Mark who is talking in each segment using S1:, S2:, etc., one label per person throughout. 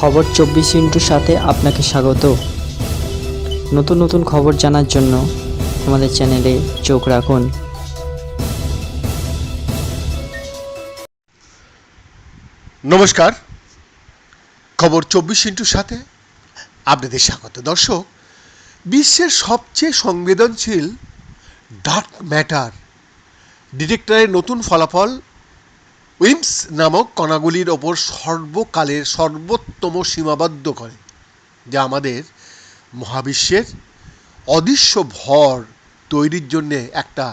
S1: খবর চব্বিশ ইন্টুর সাথে আপনাকে স্বাগত। নতুন নতুন খবর জানার জন্য আমাদের চ্যানেলে চোখ রাখুন।
S2: নমস্কার। খবর চব্বিশ ইন্টুর সাথে আপনাদের স্বাগত। দর্শক, বিশ্বের সবচেয়ে সংবেদনশীল ডার্ক ম্যাটার ডিটেক্টরের নতুন ফলাফল উইমস নামক কণাগুলির ওপর সর্বকালের সর্বোত্তম সীমাবদ্ধ করে, যা আমাদের মহাবিশ্বের অদৃশ্য ভর তৈরির জন্যে একটা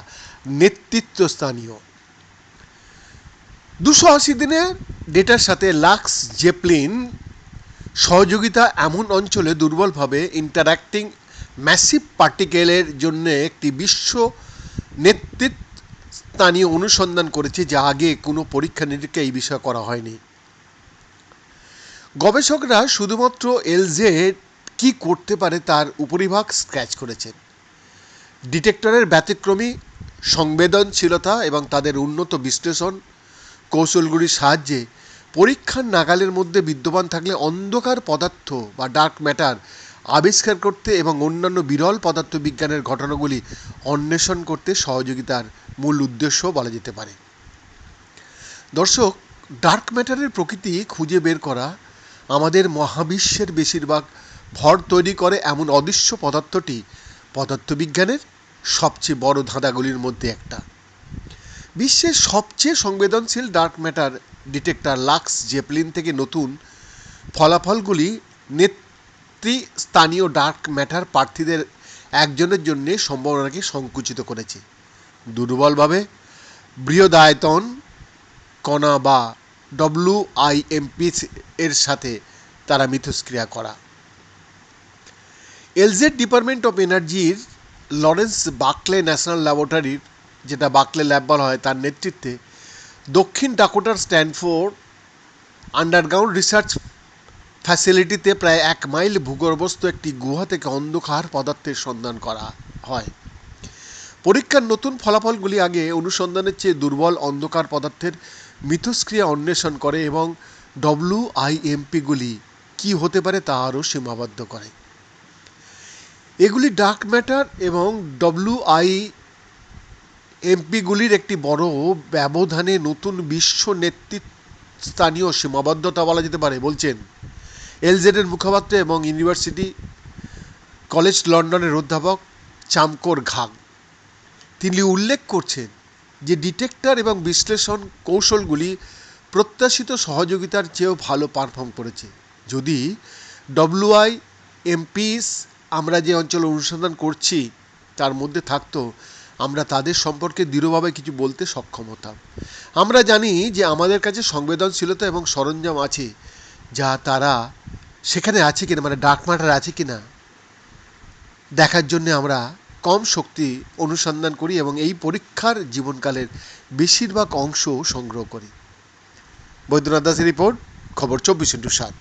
S2: নেতৃত্বস্থানীয়। দুশো আশি দিনের ডেটার সাথে লাক্স জেপলিন সহযোগিতা এমন অঞ্চলে দুর্বলভাবে ইন্টারাক্টিং ম্যাসিভ পার্টিকেলের জন্য একটি বিশ্ব নেতৃত্ব স্থানীয় অনুসন্ধান করেছে যা আগে কোনো পরীক্ষা নিরীক্ষা এই বিষয়ে করা হয়নি। গবেষকরা শুধুমাত্র এলজেড কি করতে পারে তার উপরিভাগ স্ক্র্যাচ করেছেন। ডিটেক্টরের ব্যতিক্রমী, সংবেদনশীলতা এবং তাদের উন্নত বিশ্লেষণ কৌশলগুলির সাহায্যে পরীক্ষার নাগালের মধ্যে বিদ্যমান থাকলে অন্ধকার পদার্থ বা ডার্ক ম্যাটার আবিষ্কার করতে এবং অন্যান্য বিরল পদার্থবিজ্ঞানের ঘটনাগুলি অন্বেষণ করতে সহযোগিতার মূল উদ্দেশ্য বলা যেতে পারে। দর্শক ডার্ক ম্যাটারের প্রকৃতি খুঁজে বের করা আমাদের মহাবিশ্বের বেশিরভাগ ভর তৈরি করে এমন অদৃশ্য পদার্থটি পদার্থবিজ্ঞানের সবচেয়ে বড় ধাঁধাগুলির মধ্যে একটা। বিশ্বের সবচেয়ে সংবেদনশীল dark matter detector lux zeplin থেকে নতুন ফলাফলগুলি নেতৃস্থানীয় ডার্ক ম্যাটার প্রার্থীদের একজনের জন্য সম্ভাবনাকে সংকুচিত করেছে। দুর্বলভাবে বৃহদায়তন কণা বা ডব্লিউ আইএমপি এর সাথে তারা মিথস্ক্রিয়া করা। এলজেড ডিপার্টমেন্ট অফ এনার্জির লরেন্স বাকলে ন্যাশনাল ল্যাবরেটরির, যেটা বাকলে ল্যাব বলা হয়, তার নেতৃত্বে দক্ষিণ ডাকোটার স্ট্যানফোর্ড আন্ডারগ্রাউন্ড রিসার্চ ফ্যাসিলিটিতে প্রায় এক মাইল ভূগর্ভস্থ একটি গুহা থেকে অন্ধকার পদার্থের সন্ধান করা হয়। পরীক্ষার নতুন ফলাফলগুলি আগে অনুসন্ধানের চেয়ে দুর্বল অন্ধকার পদার্থের মিথস্ক্রিয়া অন্বেষণ করে এবং ডব্লিউ আইএমপিগুলি কী হতে পারে তা আরও সীমাবদ্ধ করে। এগুলি ডার্ক ম্যাটার এবং ডব্লিউ আই এমপিগুলির একটি বড় ব্যবধানে নতুন বিশ্ব নেতৃস্থানীয় সীমাবদ্ধতা বলা যেতে পারে, বলছেন এলজেডের মুখপাত্র এবং ইউনিভার্সিটি কলেজ লন্ডনের অধ্যাপক চামকোর ঘাগ। তিনি উল্লেখ করছেন যে ডিটেক্টর এবং বিশ্লেষণ কৌশলগুলি প্রত্যাশিত সহযোগিতার চেয়েও ভালো পারফর্ম করেছে। যদি ডব্লিউআই এমপিস আমরা যে অঞ্চলে অনুসন্ধান করছি, তার মধ্যে থাকতো, আমরা তাদের সম্পর্কে দৃঢ়ভাবে কিছু বলতে সক্ষম হতাম। আমরা জানি যে আমাদের কাছে সংবেদনশীলতা এবং সরঞ্জাম আছে, যা তারা সেখানে আছে কিনা মানে ডাক ম্যাটার আছে কিনা, দেখার জন্য আমরা কম শক্তি অনুসন্ধান করি এবং এই পরীক্ষার জীবনকালের বেশিরভাগ অংশ সংগ্রহ করি। বৈদ্যনাথ দাসের রিপোর্ট, খবর চব্বিশ ইন্টু সাত।